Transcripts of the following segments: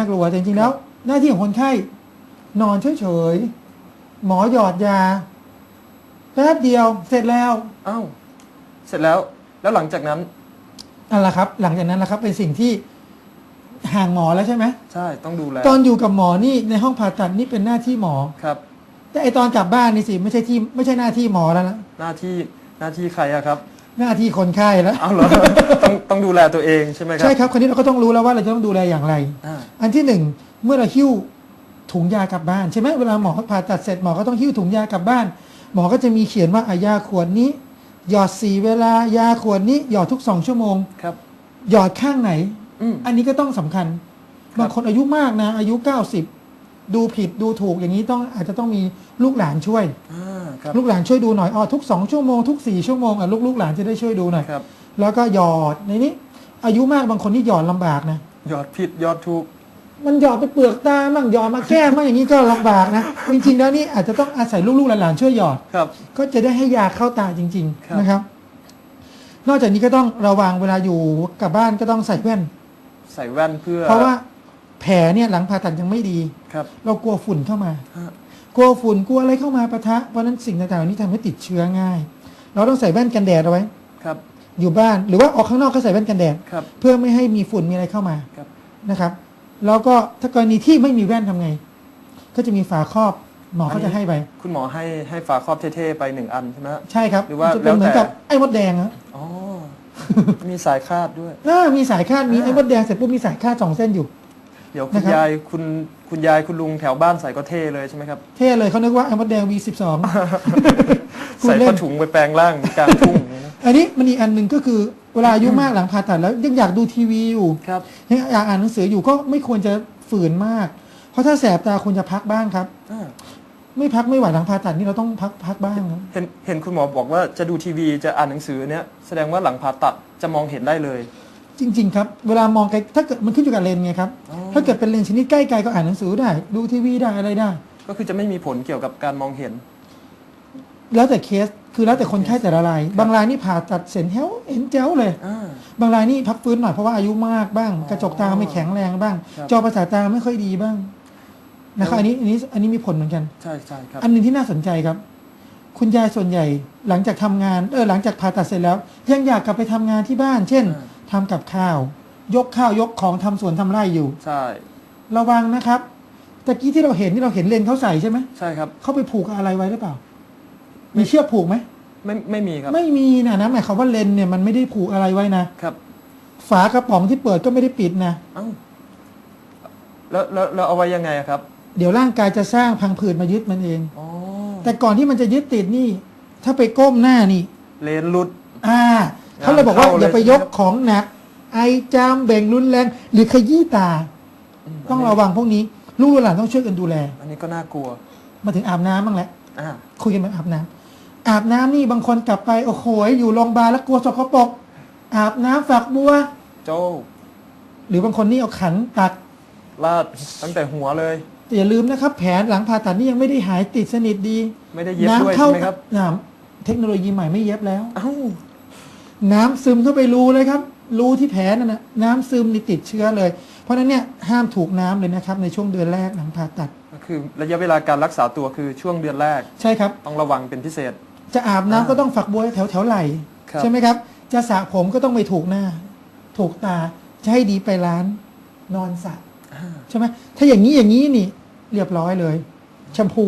น่ากลัวแต่จริงๆแล้ว หน้าที่ของคนไข้ นอนเฉยๆหมอหยอดยาแป๊บเดียว เสร็จแล้วอ้าวเสร็จแล้ว แล้วหลังจากนั้น นั่นแหละครับ หลังจากนั้นนะครับ เป็นสิ่งที่ห่างหมอแล้วใช่ไหมใช่ต้องดูแลตอนอยู่กับหมอนี่ในห้องผ่าตัดนี่เป็นหน้าที่หมอ ครับ แต่ไอตอนกลับบ้านนี่สิไม่ใช่ที่ไม่ใช่หน้าที่หมอแล้วนะหน้าที่หน้าที่ใครอะครับ หน้าที่คนไข้แล้ว เอาเหรอต้องต้องดูแลตัวเองใช่ไหมครัใช่ครับคราวนี้เราก็ต้องรู้แล้วว่าเราจะต้องดูแลอย่างไร อ่า อันที่หนึ่งเมื่อเราหิ้วถุงยากลับบ้านใช่ไหมเวลาหมอผ่าตัดเสร็จหมอก็ต้องหิ้วถุงยากลับบ้าน หมอก็จะมีเขียนว่าอายาขวดนี้ หยอดสีเวลายาขวดนี้หยอดทุกสองชั่วโมง ครับ หยอดข้างไหน อืม อันนี้ก็ต้องสำคัญ บางคนอายุมากนะ อายุ 90 ดูผิดดูถูกอย่างนี้ต้องอาจจะต้องมีลูกหลานช่วย อ่าครับ ลูกหลานช่วยดูหน่อยอ๋อทุกสองชั่วโมงทุกสี่ชั่วโมงอะลูกลูกหลานจะได้ช่วยดูหน่อยครับ แล้วก็หยอดในนี้ อายุมากบางคนที่หยอดลำบากนะ ยอดผิดยอดถูก มันหยอดไปเปลือกตามั่งหยอดมาแก้มมั่งอย่างนี้ก็ลำบากนะ จริงๆแล้วนี่อาจจะต้องอาศัยลูกๆหลานๆช่วยหยอด ครับ ก็จะได้ให้ยาเข้าตาจริงครับ ๆนะครับ นอกจากนี้ก็ต้องระวังเวลาอยู่กับบ้านก็ต้องใส่แว่น ใส่แว่นเพื่อเพราะว่า แผลเนี่ยหลังผ่าตัดยังไม่ดี ครับ เรากลัวฝุ่นเข้ามา ฮะ กลัวฝุ่นกลัวอะไรเข้ามาปะทะ เพราะฉะนั้นสิ่งต่างๆเหล่านี้ทำให้ติดเชื้อง่าย เราต้องใส่แว่นกันแดดเอาไว้ ครับ อยู่บ้านหรือว่าออกข้างนอกก็ใส่แว่นกันแดด ครับ เพื่อไม่ให้มีฝุ่นมีอะไรเข้ามาครับ นะครับ แล้วก็ถ้ากรณีที่ไม่มีแว่นทำไง ก็จะมีฝาครอบหมอเขาจะให้ไป คุณหมอให้ให้ฝาครอบเท่ๆไปหนึ่งอันใช่ไหมฮะ ใช่ครับหรือว่าจะเป็นเหมือนกับแล้วแต่ไอ้มดแดงอะอ๋อ มีสายคาดด้วยอ่ามีสายคาดมีอ่าไอ้มดแดงเสร็จปุ๊บมีสายคาดสองเส้นอยู่ เดี๋ยวคุณนะครับ ยายคุณคุณยายคุณลุงแถวบ้านใส่ก็เท่เลยใช่ไหมครับ เท่เลยเขานึกว่าไอ้มดแดง V12 พูดใส่เล่นผ้าถุงไปแปลงร่างกลางทุ่งอย่างนี้นะอันนี้มันอีกอันหนึ่งก็คือเวลาอายุมากหลังผ่าตัดแล้วยังอยากดูทีวีอยู่ครับ ยังอยากอ่านหนังสืออยู่ก็ไม่ควรจะฝืนมาก เพราะถ้าแสบตาควรจะพักบ้างครับอ่าไม่พักไม่ไหวหลังผ่าตัดนี่เราต้องพักพักบ้างครับเห็นเห็นคุณหมอบอกว่าจะดูทีวีจะอ่านหนังสือเนี้ยแสดงว่าหลังผ่าตัดจะมองเห็นได้เลย จริง ๆ ครับ เวลามองไกลถ้าเกิดมันขึ้นอยู่กับเลนส์ไงครับ อ๋อ ถ้าเกิดเป็นเลนส์ชนิดใกล้ไกลก็อ่านหนังสือได้ ดูทีวีได้อะไรได้ ก็คือจะไม่มีผลเกี่ยวกับการมองเห็น แล้วแต่เคสคือแล้วแต่คนไข้แต่ละรายบางรายนี่ผ่าตัดเสร็จเฮวเห็นแจ๋วเลย อ่า บางรายนี่พักฟื้นหน่อยเพราะว่าอายุมากบ้าง อ๋อกระจกตาไม่แข็งแรงบ้าง ครับจอประสาทตาไม่ค่อยดีบ้างนะครับแล้ว อันนี้อันนี้อันนี้มีผลเหมือนกัน ใช่ใช่ครับ อันหนึงที่น่าสนใจครับ คุณยายส่วนใหญ่หลังจากทำงานเออหลังจากผ่าตัดเสร็จแล้ว ยังอยากกลับไปทำงานที่บ้าน เช่น อ่า ทำกับข้าว ยกข้าวยกของทำสวนทำไร่อยู่ ใช่ ระวังนะครับตะกี้ที่เราเห็นที่เราเห็นเลนเขาใส่ใช่ไหมใช่ครับ เขาไปผูกอะไรไว้หรือเปล่า มีเชือกผูกไหมไม่ไม่มีครับ ไม่มีนะนะหมายความว่าเลนเนี่ยมันไม่ได้ผูกอะไรไว้นะครับ ฝากระป๋องที่เปิดก็ไม่ได้ปิดนะเอ้าแล้วแล้วแล้วเอาไว้ยังไงอะครับ เดี๋ยวร่างกายจะสร้างพังผืดมายึดมันเองอ๋อแต่ก่อนที่มันจะยึดติดนี่ ถ้าไปก้มหน้านี่ เลนหลุด อ่า เขาเลยบอกว่าเข้าเลยอย่าไปยกใช่ไหมครับของหนัก ไอจามเบ่งรุนแรง หรือขยี้ตามต้องระวังพวกนี้ ลูกหลานต้องช่วยกันดูแล อันนี้ก็น่ากลัว มาถึงอาบน้ำบ้างแหละอ่าคุยกันแบบอาบน้ำอาบน้ำนี่บางคนกลับไปโอ้โหอยู่โรงพยาบาลแล้วกลัวสกปรกอาบน้ำฝักบัวโจ้หรือบางคนนี่เอาขันตักลาดตั้งแต่หัวเลยแต่อย่าลืมนะครับ แผลหลังผ่าตัดนี่ยังไม่ได้หายติดสนิทดี ไม่ได้เย็บด้วยเข้าใช่ไหมครับน้ำเทคโนโลยีใหม่ไม่เย็บแล้ว เอ้าน้ำซึมเข้าไปรูเลยครับ รูที่แผลนั่นนะน้ำซึมนี่ติดเชื้อเลย เพราะฉะนั้นเนี่ยห้ามถูกน้ำเลยนะครับ ในช่วงเดือนแรกหลังผ่าตัด ก็คือระยะเวลาการรักษาตัวคือช่วงเดือนแรก ใช่ครับ ต้องระวังเป็นพิเศษ จะอาบน้ำอ่าก็ต้องฝักบัวแถวแถวไหล่ครับใช่ไหมครับ จะสระผมก็ต้องไปถูกหน้า ถูกตาจะให้ดีไปร้านนอนสระอ่าใช่ไหมถ้าอย่างนี้อย่างนี้นี่เรียบร้อยเลยแชมพู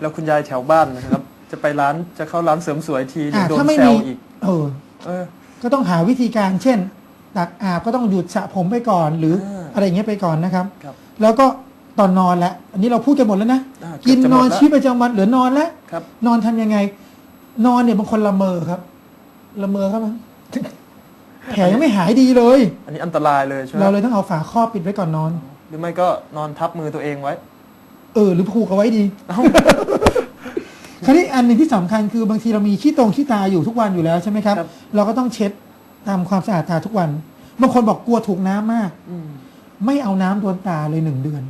แล้วคุณยายแถวบ้านนะครับ จะไปร้านจะเข้าร้านเสริมสวยทีอ่าเดี๋ยวโดถ้านไม่แซมีวอีก เออ เออ ก็ต้องหาวิธีการเช่นตักอาบก็ต้องหยุดสระผมไปก่อน หรืออ่าอะไรอย่างเงี้ยไปก่อนนะครับ ครับแล้วก็ตอนนอนแล้วอันนี้เราพูดกันหมดแล้วนะอ่าเกืกิอบนจะหนมอนดแล้วชีวิตประจำวันเหลือนอนแล้วครับ นอนทำยังไง นอนเนี่ยบางคนละเมอครับ ละเมอครับมันแผลยังไม่หายดีเลย อันนี้อันตรายเลยใช่ไหมเราเลยต้องเอาฝาครอบปิดไว้ก่อนนอน หรือไม่ก็นอนทับมือตัวเองไว้ เออ หรือผูกเอาไว้ดี เอ้า คราวนี้อันหนึ่งที่สำคัญคือบางทีเรามีขี้ตรงขี้ตาอยู่ทุกวันอยู่แล้วใช่ไหมครับครับเราก็ต้องเช็ดทำความสะอาดตาทุกวัน บางคนบอกกลัวถูกน้ำมากอืมไม่เอาน้ำโดนตาเลยหนึ่งเดือน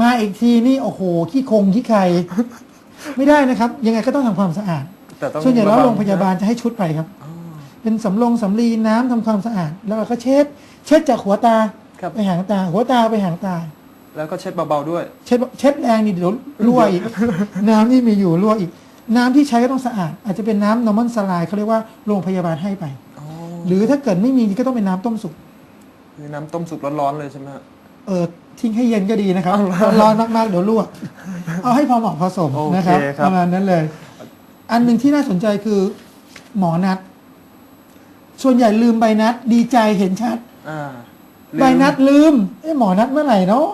มาอีกทีนี่โอ้โหขี้คงขี้ไข่ไม่ได้นะครับ ยังไงก็ต้องทำความสะอาดแต่ต้องส่วนใหญ่แล้วะโรงพยาบาลจะให้ชุดไปครับอ๋อเป็นสำลงสำลีน้ำทำความสะอาด แล้วเราก็เช็ด เช็ดจากหัวตาครับไปหางตา หัวตาไปหางตา แล้วก็เช็ดเบาๆด้วย เช็ดเช็ดแรงนี่เดี๋ยวรั่วอีก น้ำนี่มีอยู่รั่วอีก น้ำที่ใช้ก็ต้องสะอาด อาจจะเป็นน้ำนอร์มอนสลายเขาเรียกว่าโรงพยาบาลให้ไปอ๋อหรือถ้าเกิดไม่มีก็ต้องเป็นน้ำต้มสุกคือน้ำต้มสุกร้อนๆเลยใช่ไหมฮะ เออทิ้งให้เย็นก็ดีนะครับ ร้อนมากๆเดี๋ยวรั่วเอาให้พอเหมาะพอสมโอเคนะครับครับ ประมาณนั้นเลย อันหนึ่งที่น่าสนใจคือ หมอนัด ส่วนใหญ่ลืมใบนัด ดีใจเห็นชัด อ่าใบนัดลืมเอ้หมอนัดเมื่อไหร่เนาะ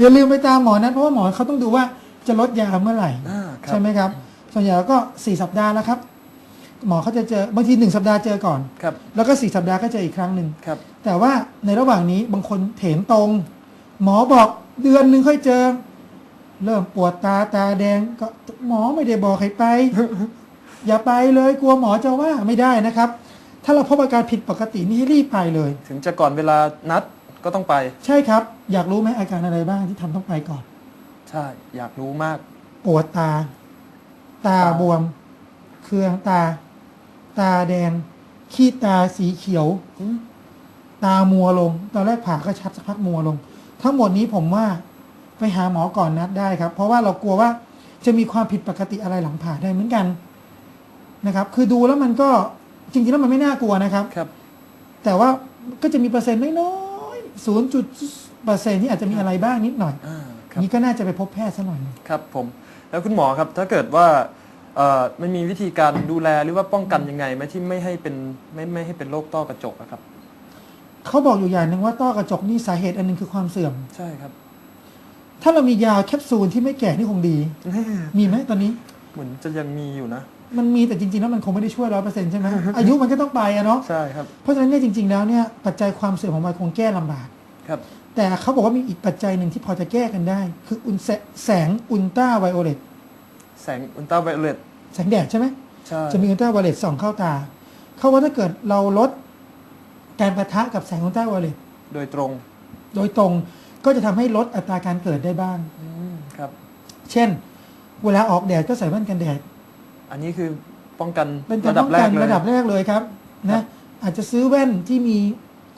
อย่าลืมไปตามหมอนัดเพราะว่าหมอเขาต้องดูว่าจะลดยาเมื่อไหร่อ่าครับ ใช่ไหมครับ ส่วนใหญ่ก็สี่สัปดาห์แล้วครับ หมอเขาจะเจอบางทีหนึ่งสัปดาห์เจอก่อน ครับแล้วก็สี่สัปดาห์ก็เจออีกครั้งหนึ่ง ครับ แต่ว่าในระหว่างนี้บางคนเถนตรง หมอบอกเดือนหนึ่งค่อยเจอ เริ่มปวดตาตาแดงก็หมอไม่ได้บอกให้ไป อย่าไปเลยกลัวหมอจะว่าไม่ได้นะครับ ถ้าเราพบอาการผิดปกตินี่ให้รีบไปเลย ถึงจะก่อนเวลานัด ก็ต้องไป ใช่ครับ อยากรู้ไหมอาการอะไรบ้างที่ทำต้องไปก่อน ใช่ อยากรู้มาก ปวดตา ตาตา บวม เคืองตา ตาแดง ขี้ตาสีเขียว อืมตามัวลง ตอนแรกผ่าก็ชัดสักพักมัวลง ทั้งหมดนี้ผมว่าไปหาหมอก่อนนัดได้ครับ เพราะว่าเรากลัวว่าจะมีความผิดปกติอะไรหลังผ่าได้เหมือนกันนะครับ คือดูแล้วมันก็จริงๆแล้วมันไม่น่ากลัวนะครับ ครับ แต่ว่าก็จะมีเปอร์เซ็นต์น้อยๆ ศูนย์จุดเปอร์เซ็นต์ที่อาจจะมีอะไรบ้างนิดหน่อย อ่าครับนี่ก็น่าจะไปพบแพทย์ซะหน่อยครับผม แล้วคุณหมอครับถ้าเกิดว่าเอ่อมันมีวิธีการดูแลหรือว่าป้องกันยังไงไหมที่ไม่ให้เป็นไม่ไม่ให้เป็นโรคต้อกระจกอะครับ เขาบอกอยู่อย่างหนึ่งว่าต้อกระจกนี่สาเหตุอันหนึงคือความเสื่อม ใช่ครับถ้าเรามียาแคปซูลที่ไม่แก่นี่คงดีมีไหมตอนนี้ เหมือนจะยังมีอยู่นะ มันมีแต่จริงๆแล้วมันคงไม่ได้ช่วยร้อยเปอร์เซ็นต์ใช่ไหมอายุมันก็ต้องไปอะเนาะใช่ครับเพราะฉะนั้นเนี่ยจริง ๆแล้วเนี่ยปัจจัยความเสื่อมของมันคงแก้ลำบาก ครับ แต่เขาบอกว่ามีอีกปัจจัยหนึ่งที่พอจะแก้กันได้ คืออุลแสแสงอุลตราไวโอเลตแสงอุลตราไวโอเลตแสงแดดใช่ไหมใช่จะมีอุลตราไวโอเลตส่องเข้าตา เขาว่าถ้าเกิดเราลดการประทะกับแสงอุลตราไวโอเลตโดยตรงโดยตรงก็จะทำให้ลดอัตราการเกิดได้บ้าง อืมครับ เช่น เวลาออกแดดก็ใส่แว่นกันแดด อันนี้คือป้องกันเป็นการระดัป้บองแรกักนเลย ระดับแรกเลยครับครันะบอาจจะซื้อแว่นที่มี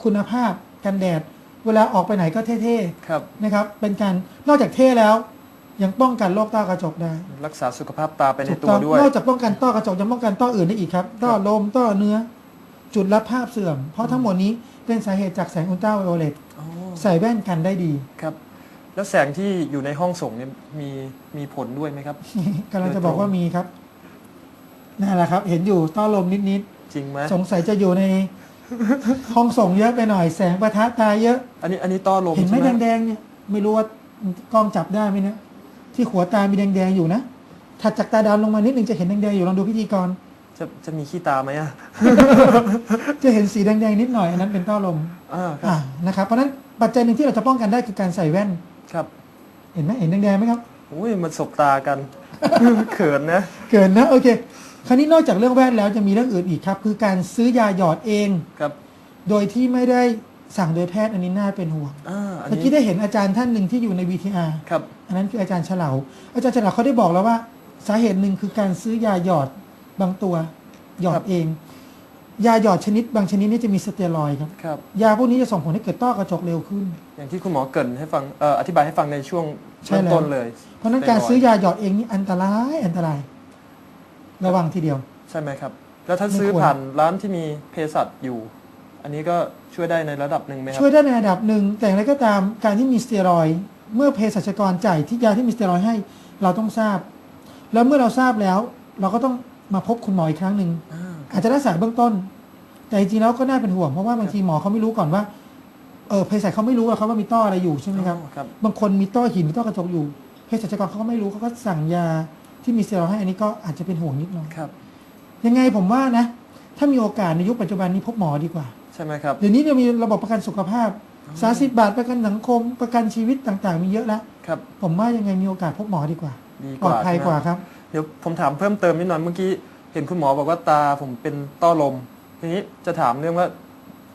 คุณภาพกันแดด เวลาออกไปไหนก็เท่ครับ ๆนะครับ เป็นการนอกจากเท่แล้ว ยังป้องกันโรคต้อกระจกได้รักษาสุขภาพตาไปในถูกตัต้วองด้วย นอกจากป้องกันต้อกระจกยังป้องกันต้ออื่นได้อีกครับต้อลมต้อเนื้อ จุดรับภาพเสื่อม เพราะทั้งหมดนี้เป็นสาเหตุจากแสงอุลตราไวโอเลตอ๋อ ใส่แว่นกันได้ดี ครับ แล้วแสงที่อยู่ในห้องส่งเนี่ยมีมีผลด้วยไหมครับ กำลังจะบอกว่ามีครับ นั่นแหละครับ เห็นอยู่ต้อลมนิดจริงไหมๆ สงสัยจะอยู่ใน ห้องส่งเยอะไปหน่อยแสงประทะตาเยอะ อันนี้อันนี้ต้อลมเห็นไหมใช่ไหมแดงๆเนี่ยไม่รู้ว่ากล้องจับได้ไหมเนี่ยที่หัวตามีแดงๆอยู่นะถัดจากตาดำลงมานิดนึงจะเห็นแดงๆอยู่ลองดูพิธีกร จะจะมีขี้ตาไหมอะจะเห็นสีแดงๆนิดหน่อยอันนั้นเป็นต้อลมอ่าครับอ่านะครับเพราะฉะนั้นปัจจัยหนึ่งที่เราจะป้องกันได้คือการใส่แว่น ครับเห็นไหมเห็นแดงๆไหมครับ อุ้ยมันสบตากัน เขินนะ เกินนะโอเค คราวนี้นอกจากเรื่องแว่นแล้วจะมีเรื่องอื่นอีกครับ คือการซื้อยาหยอดเอง ครับโดยที่ไม่ได้สั่งโดยแพทย์อันนี้น่าเป็นห่วงอ่าอันเมื่อนี้กี้ได้เห็นอาจารย์ท่านหนึ่งที่อยู่ใน VTR ครับอันนั้นคืออาจารย์เฉลา อาจารย์เฉลาเขาได้บอกแล้วว่า สาเหตุหนึ่งคือการซื้อยาหยอดบางตัวหยอครัดบเอง ยาหยอดชนิดบางชนิดนี่จะมีสเตียรอยด์ครับ ครับ ยาพวกนี้จะส่งผลให้เกิดต้อกระจกเร็วขึ้น อย่างที่คุณหมอเกรินให้ฟังเอ่ออธิบายให้ฟังในช่วงใช่เริ่มแล้ว ต้นเลยเพราะฉะนั้นการซื้อยาหยอดเองนี่อันตรายอันตราย ระวังทีเดียว ใช่ไหมครับ แล้วถ้าไม่ซื้อควรผ่านร้านที่มีเภสัชอยู่ อันนี้ก็ช่วยได้ในระดับหนึ่งไหมครัช่วยได้ในระดับหนึ่งแต่อย่างไรก็ตามการที่มีสเตียรอยด์เมื่อเภสัชกรจ่ายที่ยาที่มีสเตียรอยด์ให้เราต้องทราบ แล้วเมื่อเราทราบแล้ว เราก็ต้องมาพบคุณหมออีกครั้งหนึ่งอ่าอาจจะรักษาเบื้องต้น แต่จริงๆแล้วก็น่าเป็นห่วงเพราะว่าบางทีหมอเขาไม่รู้ก่อนว่าเออเภสัชเขาไม่รู้ว่าเขาว่ามีต้ออะไรอยู่ใช่ไหมครับอ๋อครับบางคนมีต้อหินหรือต้อกระจกอยู่เภสัชกรเขาก็ไม่รู้เขาก็สั่งยา ที่มีสเตียรอยด์ให้อันนี้ก็อาจจะเป็นห่วงนิดหน่อยครับ ยังไงผมว่านะ ถ้ามีโอกาสในยุคปัจจุบันนี้พบหมอดีกว่า ใช่ไหมครับ เดี๋ยวนี้เรามีระบบประกันสุขภาพสาสิบบาทประกันสังคมประกันชีวิตต่างๆ มีเยอะแล้วครับ ผมว่ายังไงมีโอกาสพบหมอดีกว่าดีปลอดภัยใช่ไหมกว่าครับ เดี๋ยวผมถามเพิ่มเติมนิดหน่อยเมื่อกี้เห็นคุณหมอบอกว่าตาผมเป็นต้อลม ทีนี้จะถามเรื่องว่า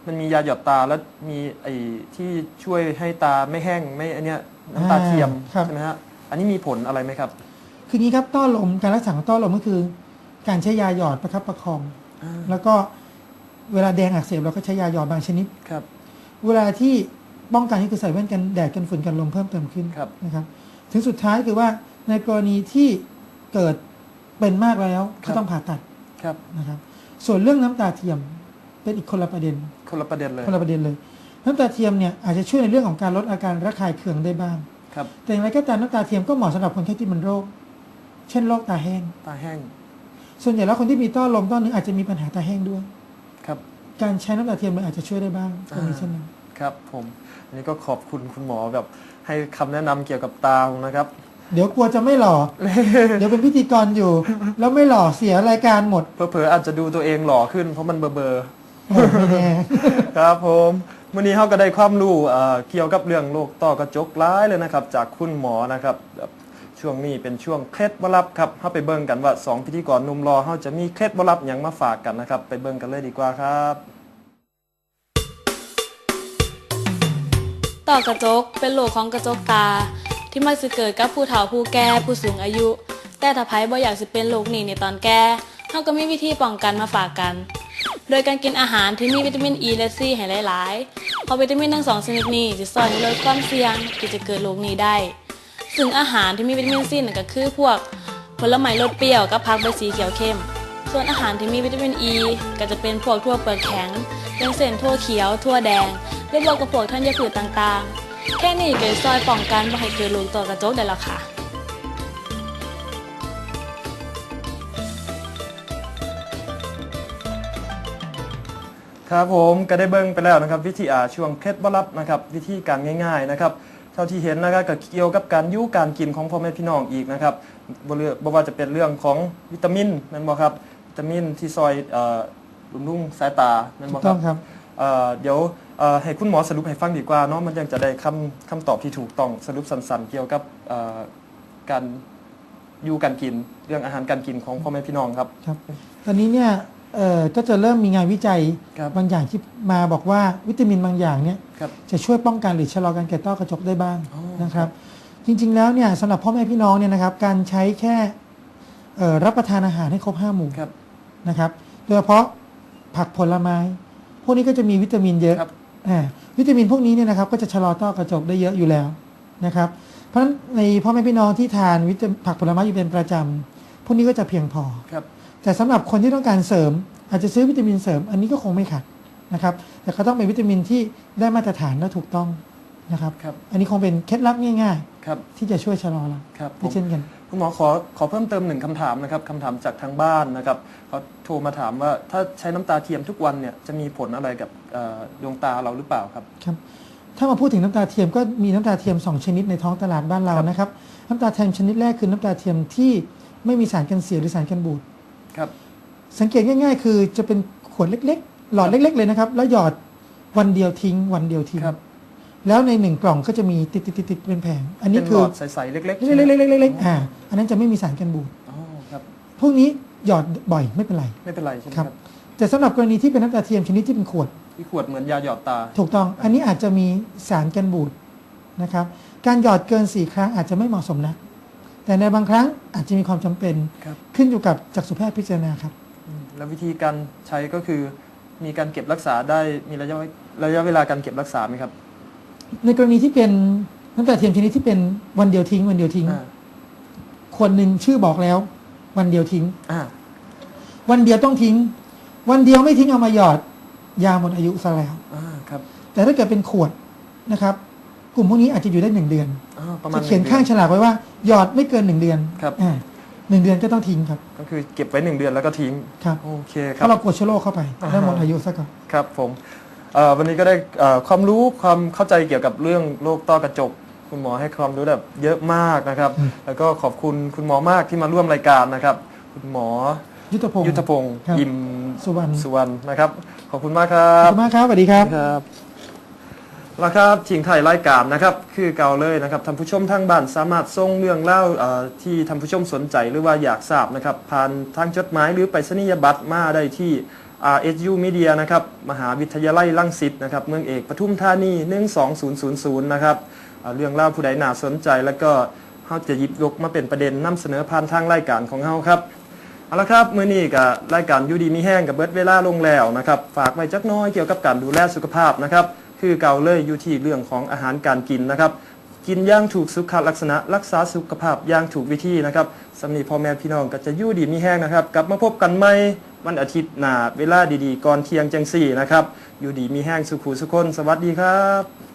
มันมียาหยอดตาแล้วมีไอ้ที่ช่วยให้ตาไม่แห้งไม่อันเนี้ยน้ำตาเทียมครับ ใช่ไหมฮะอันนี้มีผลอะไรไหมครับ คืองี้ครับต้อลมการรักษาของต้อลมก็คือ การใช้ยาหยอดประคับประคอง อ่าแล้วก็เวลาแดงอักเสบเราก็ใช้ยาหยอดบางชนิด ครับเเวลาที่ป้องกันก็คือใส่แว่นกันแดดกันฝุ่นกันลมเพิ่มเติมขึ้นครับ นะครับถึงสุดท้ายคือว่าในกรณีที่เกิดเป็นมากแล้วครัก็บต้องผ่าตัดครับ นะครับ ส่วนเรื่องน้ำตาเทียมเป็นอีกคนละประเด็น คนละประเด็นเลยคนละประเด็นเลย น้ำตาเทียมเนี่ยอาจจะช่วยในเรื่องของการลดอาการระคายเคืองได้บ้าง ครับ แต่อย่างไรก็ตามน้ำตาเทียมก็เหมาะสำหรับคนไข้ที่มันโรค เช่นโรคตาแห้ง ตาแห้ง ส่วนใหญ่แล้วคนที่มีต้อลมต้อเนื้ออาจจะมีปัญหาตาแห้งด้วย ครับ การใช้น้ำตาเทียมมันอาจจะช่วยได้บ้างตรงนี้อ่าเช่นนั้นครับ ผมอันนี้ก็ขอบคุณคุณหมอแบบให้คำแนะนำเกี่ยวกับตาผมนะครับ เดี๋ยวกลัวจะไม่หล่อ เดี๋ยวเป็นพิธีกรอยู่ แล้วไม่หล่อเสียรายการหมดเผลอๆอาจจะดูตัวเองหล่อขึ้นเพราะมันเบลอโอ้ไม่แน่ๆครับผมวันนี้เขาก็ได้ความรู้เอ่อเกี่ยวกับเรื่องโรคต้อกระจกร้ายเลยนะครับ จากคุณหมอนะครับแบบ ช่วงนี้เป็นช่วงเคล็ดบลับครับเขาไปเบิ่งกันว่าสองพิธีกรหนุ่มรอเขาจะมีเคล็ดบลับอย่างมาฝากกันนะครับ ไปเบิ่งกันเลยดีกว่าครับ ต่อกระจกเป็นโรคของกระจกตา ที่มักจะเกิดกับผู้เฒ่าผู้แก่ผู้สูงอายุ แต่ถ้าไผบ่อยากสิเป็นโรคนี้ในตอนแก่เฮาก็มีวิธีป้องกันมาฝากกัน โดยการกินอาหารที่มีวิตามินอ e ีและซีให้หลายๆเพราะวิตามินทั้งสองชนิดนี้จะช่วยในลดความเสี่ยงที่จะเกิดโรคนี้ได้ ซึ่งอาหารที่มีวิตามินซีนั่นก็คือพวกผลไม้รสเปรี้ยวกับผักใบสีเขียวเข้ม ส่วนอาหารที่มีวิตามินอ e ีก็จะเป็นพวกทั่วเปลือกแข็งอย่างเช่นทั่วเขียว ทั่วแดงเรียบรวมกับพวกธัญพืชต่างๆ แค่นี้ก็จะช่วยป้องกันไม่ให้เกิดโรคต้อกระจกได้แล้วค่ะครับผมก็ได้เบิ่งไปแล้วนะครับวิธีอาช่วงเคล็ดบลับนะครับวิธีการง่าย ๆนะครับ เท่าที่เห็นนะครับก็เกี่ยวกับการยู่การกินของพ่อแม่พี่น้องอีกนะครับบ่เลือกบ่ว่าจะเป็นเรื่องของวิตามินนั่นบ่ครับวิตามินที่ซอยเอ่อบำรุงสายตานั่นถูบ่กคต้รัอบงครับเอ่อเดี๋ยวเอ่อให้คุณหมอสรุปให้ฟังดีกว่าเนาะมันยังจะได้คำคำตอบที่ถูกต้องสรุปสั้นๆ เกี่ยวกับเอ่อการอยู่การกินเรื่องอาหารการกินของพ่อแม่พี่น้องครับครับ ตอนนี้เนี่ย เอ่อก็จะเริ่มมีงานวิจัยครับบางอย่างที่มาบอกว่าวิตามินบางอย่างเนี่ยครับจะช่วยป้องกันหรือชะลอการแก่ต้อกระจกได้บ้างอ๋อ นะครับ จริงๆแล้วเนี่ยสำหรับพ่อแม่พี่น้องเนี่ยนะครับการใช้แค่เอ่อรับประทานอาหารให้ครบห้าหมู่ครับ นะครับโดยเฉพาะผักผลไม้ พวกนี้ก็จะมีวิตามินเยอะครับ อ่าวิตามินพวกนี้เนี่ยนะครับก็จะชะลอต้อกระจกได้เยอะอยู่แล้วนะครับ เพราะฉะนั้นในพ่อแม่พี่น้องที่ทานวิตาผักผลไม้อยู่เป็นประจำพวกนี้ก็จะเพียงพอ ครับ แต่สำหรับคนที่ต้องการเสริม อาจจะซื้อวิตามินเสริม อันนี้ก็คงไม่ขัดนะครับ แต่ก็ต้องเป็นวิตามินที่ได้มาตรฐานและถูกต้องนะครับครับอันนี้คงเป็นเคล็ดลับง่ายครับๆที่จะช่วยชะลอเราครับผได้มเช่นกันคุณหมอขอขอเพิ่มเติมหนึ่งคำถามนะครับคำถามจากทางบ้านนะครับเขาโทรมาถามว่าถ้าใช้น้ำตาเทียมทุกวันเนี่ยจะมีผลอะไรกับเอ่อดวงตาเราหรือเปล่าครับครับถ้ามาพูดถึงน้ำตาเทียมก็มีน้ำตาเทียม 2 ชนิดในท้องตลาดบ้านเราครับนะครับ น้ำตาเทียมชนิดแรกคือน้ำตาเทียมที่ไม่มีสารกันเสียหรือสารกันบูด ครับ สังเกตง่าย ๆ คือจะเป็นขวดเล็ก ๆ หลอดเล็ก ๆ เลยนะครับ แล้วหยอดวันเดียวทิ้ง วันเดียวทิ้งครับ แล้วในหนึ่งกล่องก็จะมีติดติดติดติดเป็นแผง อันนี้เป็นคืหลออดใสๆเล็กๆเล็ใช่ไหมกๆเล็กๆเล็กๆอ่าอันนั้นจะไม่มีสารกันบูดอ๋อครับพวกนี้หยอดบ่อยไม่เป็นไรไม่เป็นไรใช่ไหมคครัรับบแต่สำหรับกรณีที่เป็นน้ำตาเทียมชนิดที่เป็นขวดที่ขวดเหมือนยาหยอดตา ถูกต้องอันนี้อาจจะมีสารกันบูดนะครับ การหยอดเกิน4ครั้งอาจจะไม่เหมาะสมนะ แต่ในบางครั้งอาจจะมีความจำเป็นครับขึ้นอยู่กับจักษุแพทย์พิจารณาครับอืมแล้ววิธีการใช้ก็คือมีการเก็บรักษาได้มีระยะระยะเวลาการเก็บรักษาไหมครับ ในกรณีที่เป็นน้ำตาเทียมชนิดที่เป็นวันเดียวทิ้ง วันเดียวทิ้งอ่าคนหนึ่งชื่อบอกแล้ว วันเดียวทิ้งอ่าวันเดียวต้องทิ้ง วันเดียวไม่ทิ้งเอามาหยอด ยาหมดอายุซะแล้วอ่าครับ แต่ถ้าเกิดเป็นขวดนะครับ กลุ่มพวกนี้อาจจะอยู่ได้หนึ่งเดือนอ่า ประมาณจะเขียนหงดือข้างฉลากไว้ว่าหยอดไม่เกินหนึ่งเดือนครับอ่าหนึ่งเดือนก็ต้องทิ้งครับ ก็คือเก็บไว้หนึ่งเดือนแล้วก็ทิ้งครับโอเคคเพรับราะเรากลัวเชื้อโรคเข้าไปอ่าฮะแล้วหมดอายุซะก่อนครับผมเอ่อวันนี้ก็ได้เอ่อความรู้ความเข้าใจเกี่ยวกับเรื่องโรคต้อกระจก คุณหมอให้ความรู้แบบเยอะมากนะครับ แล้วก็ขอบคุณคุณหมอมากที่มาร่วมรายการนะครับ คุณหมอยุทธพงศ์ยุทธพงศ์ครับยิมสุวรรณสุวรรณนะครับ ขอบคุณมากครัขอบบคุณมากครับสวัสดีครับครับ แล้วครับทิ้งถ่ายรายการนะครับคือเก่าเลยนะครับท่านผู้ชมทางบ้านสามารถส่งเรื่องเล่าที่ท่านผู้ชมสนใจหรือว่าอยากทราบนะครับผ่านทางจดหมายหรือไปรษณียบัตรมาได้ที่ RSU Media นะครับมหาวิทยาลัยรังสิตนะครับเมืองเอกปทุมธานี 12000 นะครับเรื่องเล่าผู้ใดน่าสนใจ แล้วก็เขาจะหยิบยกมาเป็นประเด็นนำเสนอผ่านทางรายการของเขาครับเอาละครับมื้อนี้กับรายการยูดีมีแห้งกับเบิร์ดเวลาลงแล้วนะครับฝากไว้จักน้อยเกี่ยวกับการดูแลสุขภาพนะครับ คือเก่าเลยอยู่ที่เรื่องของอาหารการกินนะครับ กินย่างถูกสุขลักษณะ รักษาสุขภาพย่างถูกวิธีนะครับสำหรับพ่อแม่พี่น้องก็จะยู่ดีมีแห้งนะครับกลับมาพบกันใหม่วันอาทิตย์หน้าเวลาดีๆก่อนเที่ยงจังสี่นะครับอยู่ดีมีแห้งสุขุสุคนสวัสดีครับ